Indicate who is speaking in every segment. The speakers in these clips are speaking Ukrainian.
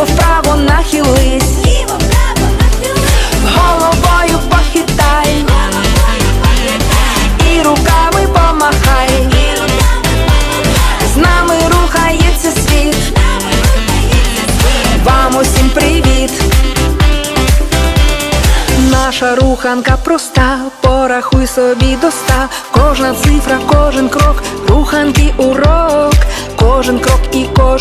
Speaker 1: Вліво вправо нахились,
Speaker 2: ліво право нахили,
Speaker 1: головою похитай.
Speaker 2: Головою похитай,
Speaker 1: і руками помахай.
Speaker 2: і руками помахай,
Speaker 1: З нами рухається світ,
Speaker 2: з нами рухається світ.
Speaker 1: вам усім привіт. Наша руханка проста, порахуй собі до ста. Кожна цифра, кожен крок, руханки урок,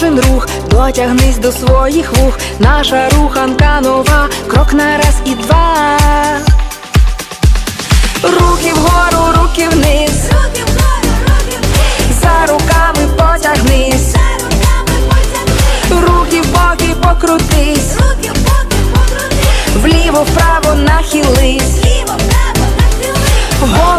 Speaker 1: кожен рух, дотягнись до своїх вух. Наша руханка нова, крок на раз і два. Руки вгору, руки вниз,
Speaker 2: Руки вгору, руки вниз,
Speaker 1: за руками потягнись,
Speaker 2: за руками потягни,
Speaker 1: руки в боки покрутись.
Speaker 2: руки в боки покрути,
Speaker 1: Вліво вправо нахились,
Speaker 2: ліво право нахили,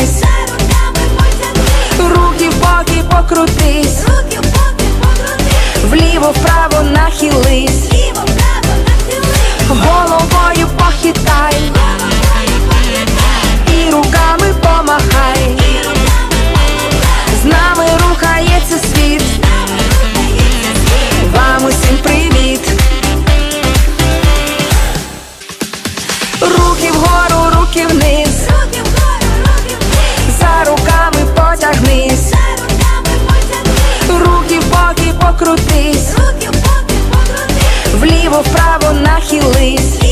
Speaker 2: нахились, головою похитай, і руками помахай, з нами рухається світ, вам усім привіт.
Speaker 1: Руки вгору, руки вниз, за руками потягнись,
Speaker 2: руки в боки покрути
Speaker 1: вліво, вправо нахились.